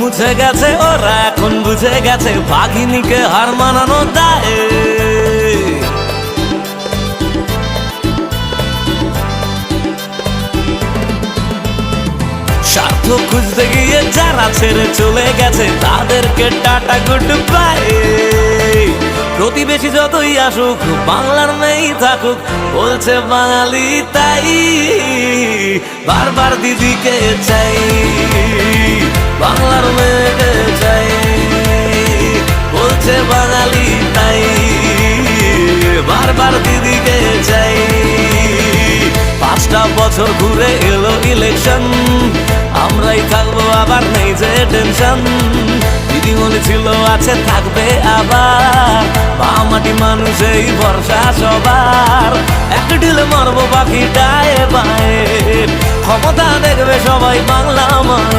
মুছে গেছে, ওরা এখন বুঝে গেছে বাঘিনীকে হার মানানো দায়। স্বার্থ খুঁজতে গিয়ে যারা ছেড়ে চলে গেছে, তাদেরকে টাটা, গুড বাই। প্রতিবেশী যতই আসুক, বাংলার মেয়েই থাকুক, বলছে বাঙালি তাই। বারবার দিদিকে চাই। বলছে বাঙালি তাই বারবার দিদিকে চাই। পাঁচটা বছর ঘুরে এলো ইলেকশন আমরাই থাকব আবার নেই যে টেনশন দিদিমণি ছিল, আছে, থাকবে আবার। বামাটি মানুষ এই ভরসা সবার। এক ঢিলে মারবো পাখি ডায়ে বায়ে ক্ষমতা দেখবে সবাই বাংলা বলছে